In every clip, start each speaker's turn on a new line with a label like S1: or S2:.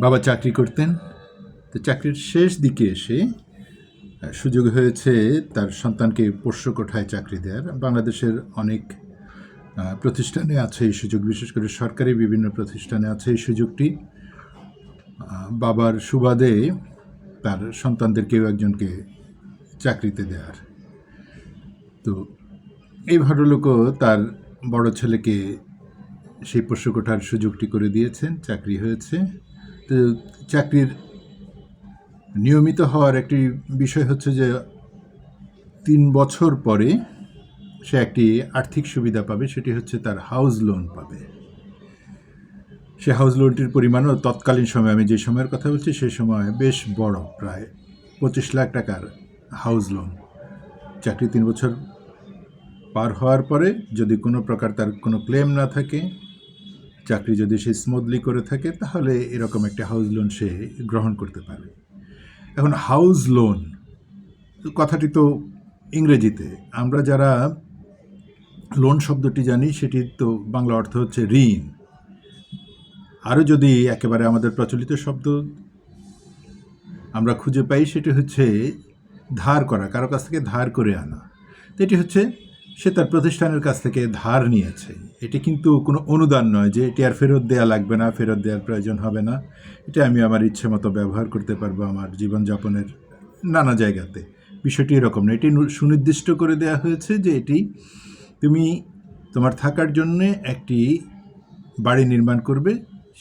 S1: বাবা চাকরি করতেন। তো চাকরির শেষ দিকে এসে সুযোগ হয়েছে তার সন্তানকে পোষ্য কোঠায় চাকরি দেওয়ার। বাংলাদেশের অনেক প্রতিষ্ঠানে আছে এই সুযোগ, বিশেষ করে সরকারি বিভিন্ন প্রতিষ্ঠানে আছে এই সুযোগটি। বাবার সুবাদে তার সন্তানদের কেউ একজনকে চাকরিতে দেওয়ার। তো এই ভদ্রলোকও তার বড় ছেলেকে সেই পোষ্য কোঠার সুযোগটি করে দিয়েছেন, চাকরি হয়েছে। চাকরির নিয়মিত হওয়ার একটি বিষয় হচ্ছে যে তিন বছর পরে সে একটি আর্থিক সুবিধা পাবে, সেটি হচ্ছে তার হাউস লোন পাবে। সে হাউস লোনটির পরিমাণও তৎকালীন সময়, আমি যে সময়ের কথা বলছি সেই সময় বেশ বড়, প্রায় পঁচিশ লাখ টাকার হাউস লোন। চাকরি তিন বছর পার হওয়ার পরে যদি কোনো প্রকার তার কোনো ক্লেম না থাকে চাকরি যদি সে স্মুথলি করে থাকে, তাহলে এরকম একটা হাউস লোন সে গ্রহণ করতে পারে এখন হাউস লোন কথাটি তো ইংরেজিতে। আমরা যারা লোন শব্দটি জানি, সেটি তো বাংলা অর্থ হচ্ছে ঋণ। আরও যদি একেবারে আমাদের প্রচলিত শব্দ আমরা খুঁজে পাই, সেটি হচ্ছে ধার করা, কারও কাছ থেকে ধার করে আনা। এটি হচ্ছে সে তার প্রতিষ্ঠানের কাছ থেকে ধার নিয়েছে। এটি কিন্তু কোনো অনুদান নয় যে এটি আর ফেরত দেওয়া লাগবে না, ফেরত দেওয়ার প্রয়োজন হবে না। এটা আমি আমার ইচ্ছে মতো ব্যবহার করতে পারব আমার জীবনযাপনের নানা জায়গাতে। বিষয়টি এরকম না, এটি সুনির্দিষ্ট করে দেওয়া হয়েছে যে এটি তুমি তোমার থাকার জন্যে একটি বাড়ি নির্মাণ করবে,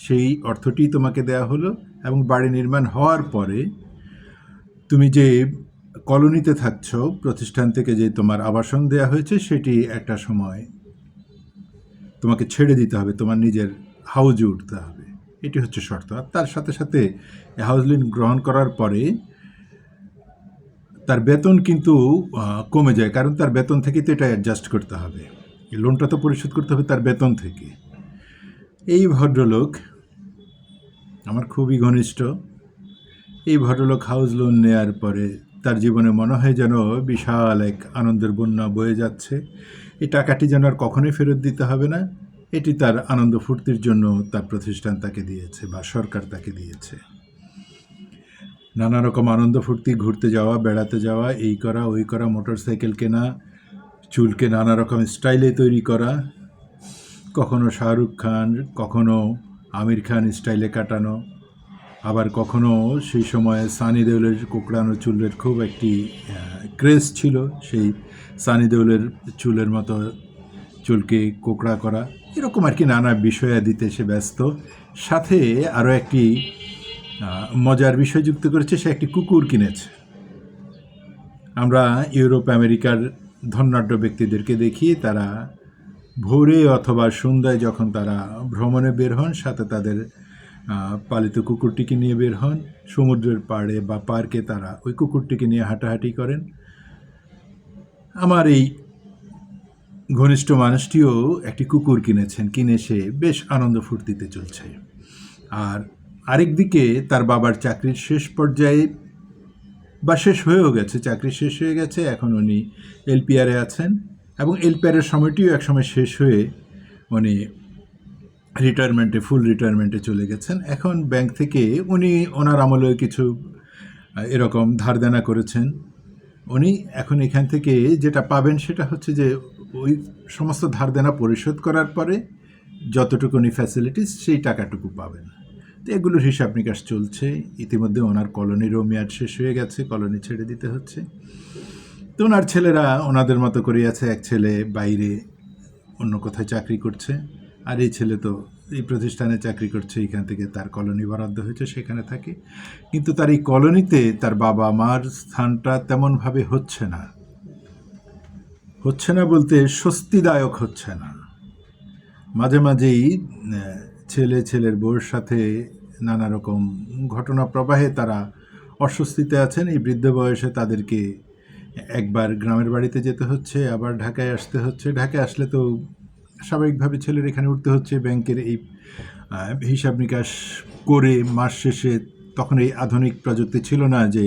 S1: সেই অর্থটি তোমাকে দেওয়া হলো এবং বাড়ি নির্মাণ হওয়ার পরে তুমি যে কলোনিতে থাকছ, প্রতিষ্ঠান থেকে যে তোমার আবাসন দেওয়া হয়েছে, সেটি একটা সময় তোমাকে ছেড়ে দিতে হবে, তোমার নিজের হাউজে উঠতে হবে। এটি হচ্ছে শর্ত। আর তার সাথে সাথে হাউস লোন গ্রহণ করার পরে তার বেতন কিন্তু কমে যায়। কারণ তার বেতন থেকে তো এটা অ্যাডজাস্ট করতে হবে। লোনটা তো পরিশোধ করতে হবে তার বেতন থেকে। এই ভদ্রলোক আমার খুবই ঘনিষ্ঠ, এই ভদ্রলোক হাউস লোন নেয়ার পরে জীবনে মনে হয় যেন বিশাল এক আনন্দের বন্যা বয়ে যাচ্ছে। এই টাকাটি যেন আর কখনোই ফেরত দিতে হবে না। এটি তার আনন্দ ফুর্তির জন্য তার প্রতিষ্ঠান তাকে দিয়েছে বা সরকার তাকে দিয়েছে। নানা রকম আনন্দ ফুর্তি, ঘুরতে যাওয়া, বেড়াতে যাওয়া, এই করা, ওই করা মোটর সাইকেল কেনা, চুলকে নানা রকম স্টাইলে তৈরি করা। কখনো শাহরুখ খান, কখনো আমির খান স্টাইলে কাটানো। আবার কখনো সেই সময়ে সানি দেউলের কোকড়ানো চুলের খুব একটি ক্রেজ ছিল, সেই সানি দেউলের চুলের মতো চুলকে কোকড়া করা। এরকম আর কি নানা বিষয়াদিতে সে ব্যস্ত। সাথে আরও একটি মজার বিষয় যুক্ত করেছে, সে একটি কুকুর কিনেছে। আমরা ইউরোপ, আমেরিকার ধনাঢ্য ব্যক্তিদেরকে দেখি, তারা ভোরে অথবা সন্ধ্যায় যখন তারা ভ্রমণে বের হন, সাথে তাদের পালিত কুকুরটিকে নিয়ে বের হন। সমুদ্রের পাড়ে বা পার্কে তারা ওই কুকুরটিকে নিয়ে হাঁটাহাঁটি করেন। আমার এই ঘনিষ্ঠ মানুষটিও একটি কুকুর কিনেছেন। কিনে সে বেশ আনন্দ ফুর্তিতে চলছে। আর আরেকদিকে তার বাবার চাকরির শেষ পর্যায়ে বা শেষ হয়েও গেছে, চাকরি শেষ হয়ে গেছে। এখন উনি এলপিআরে আছেন এবং এলপিআরের সময়টিও একসময় শেষ হয়ে উনি রিটায়ারমেন্টে ফুল রিটায়ারমেন্টে চলে গেছেন। এখন ব্যাংক থেকে উনি ওনার আমলে কিছু এরকম ধার দেনা করেছেন। উনি এখন এখান থেকে যেটা পাবেন সেটা হচ্ছে যে, ওই সমস্ত ধার দেনা পরিশোধ করার পরে যতটুকু উনি ফ্যাসিলিটিস সেই টাকাটুকু পাবেন। তো এগুলোর হিসাব নিকাশ চলছে। ইতিমধ্যে ওনার কলোনিরও মেয়াদ শেষ হয়ে গেছে, কলোনি ছেড়ে দিতে হচ্ছে। তো ওনার ছেলেরা ওনাদের মতো করে আছে, এক ছেলে বাইরে অন্য কোথায় চাকরি করছে। আর এই ছেলে তো এই প্রতিষ্ঠানে চাকরি করছে, এখান থেকে তার কলোনি বরাদ্দ হয়েছে, সেখানে থাকে। কিন্তু তার এই কলোনিতে তার বাবা মার স্থানটা তেমনভাবে হচ্ছে না। হচ্ছে না বলতে স্বস্তিদায়ক হচ্ছে না। মাঝে মাঝেই ছেলে ছেলের বউর সাথে নানা রকম ঘটনা প্রবাহে তারা অস্বস্তিতে আছেন। এই বৃদ্ধ বয়সে তাদেরকে একবার গ্রামের বাড়িতে যেতে হচ্ছে, আবার ঢাকায় আসতে হচ্ছে। ঢাকায় আসলে তো স্বাভাবিকভাবে ছেলের এখানে উঠতে হচ্ছে ব্যাংকের এই হিসাব নিকাশ করে মাস শেষে তখন এই আধুনিক প্রযুক্তি ছিল না যে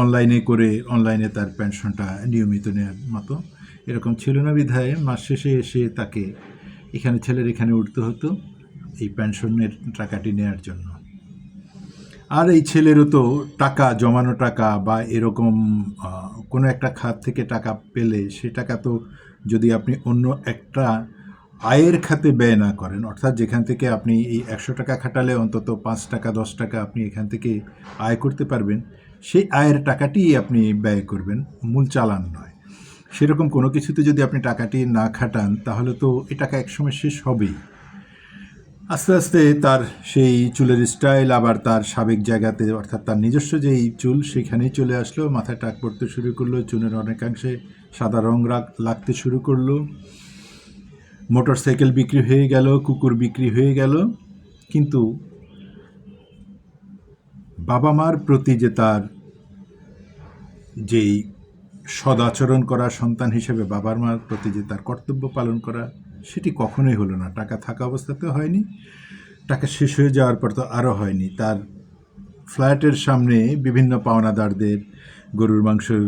S1: অনলাইনে করে অনলাইনে তার পেনশনটা নিয়মিত নেওয়ার মতো। এরকম ছিল না বিধায় মাস শেষে এসে তাকে এখানে ছেলের এখানে উঠতে হতো এই পেনশনের টাকাটি নেওয়ার জন্য। আর এই ছেলেরও তো টাকা, জমানো টাকা বা এরকম কোনো একটা খাত থেকে টাকা পেলে সে টাকা তো যদি আপনি অন্য একটা আয়ের খাতে ব্যয় না করেন, অর্থাৎ যেখান থেকে আপনি এই একশো টাকা খাটালে অন্তত পাঁচ টাকা, দশ টাকা আপনি এখান থেকে আয় করতে পারবেন, সেই আয়ের টাকাটি আপনি ব্যয় করবেন, মূল চালান নয়। সেরকম কোনো কিছুতে যদি আপনি টাকাটি না খাটান, তাহলে তো এই টাকা একসময় শেষ হবেই। আস্তে আস্তে তার সেই চুলের স্টাইল, আবার তার সাবেক জায়গাতে, অর্থাৎ তার নিজস্ব যেই চুল, সেখানেই চলে আসলো, মাথায় টাক পড়তে শুরু করল, চুলের অনেকাংশে সাদা রং লাগতে শুরু করল। মোটর সাইকেল বিক্রি হয়ে গেল, কুকুর বিক্রি হয়ে গেল, কিন্তু বাবা মার প্রতি যে তার যেই সদাচরণ করা সন্তান হিসেবে বাবার মার প্রতি যে তার কর্তব্য পালন করা, সেটি কখনোই হলো না। টাকা থাকা অবস্থাতেও হয়নি, টাকা শেষ হয়ে যাওয়ার পর তো আরও হয়নি। তার ফ্ল্যাটের সামনে বিভিন্ন পাওনাদারদের, গরুর মাংসের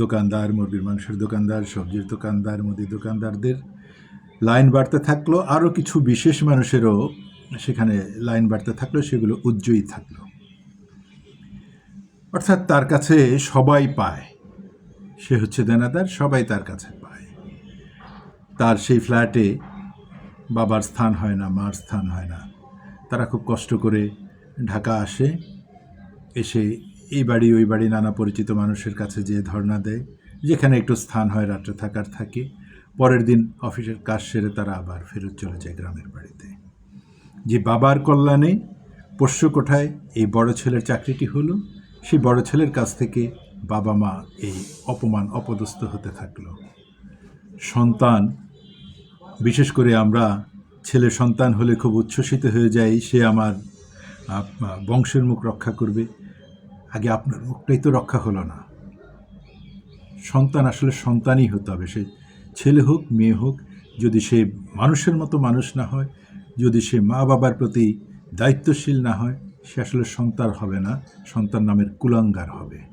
S1: দোকানদার, মুরগির মাংসের দোকানদার, সবজির দোকানদার মুদি দোকানদারদের লাইন বাড়তে থাকল আরও কিছু বিশেষ মানুষেরও সেখানে লাইন বাড়তে থাকল, সেগুলো উজ্জ্বই থাকল। অর্থাৎ তার কাছে সবাই পায়। সে হচ্ছে দেনাদার, সবাই তার কাছে পায়। তার সেই ফ্ল্যাটে বাবার স্থান হয় না, মার স্থান হয় না। তারা খুব কষ্ট করে ঢাকা আসে, এসে এই বাড়ি, ওই বাড়ি নানা পরিচিত মানুষের কাছে যে ধর্ণা দেয়, যেখানে একটু স্থান হয়, রাত্রে থাকার থাকে। পরের দিন অফিসের কাজ সেরে তারা আবার ফেরত চলে যায় গ্রামের বাড়িতে। যে বাবার কল্যাণে পোষ্য কোঠায় এই বড় ছেলের চাকরিটি হলো সেই বড় ছেলের কাছ থেকে বাবা মা এই অপমান অপদস্থ হতে থাকল। সন্তান, বিশেষ করে আমরা ছেলে সন্তান হলে খুব উচ্ছ্বসিত হয়ে যাই, সে আমার বংশের মুখ রক্ষা করবে। আগে আপনার মুখটাই তো রক্ষা হলো না। সন্তান আসলে সন্তানই হতে হবে, সে ছেলে হোক, মেয়ে হোক, যদি সে মানুষের মতো মানুষ না হয়, যদি সে মা বাবার প্রতি দায়িত্বশীল না হয়, সে আসলে সন্তান হবে না সন্তান নামের কুলাঙ্গার হবে।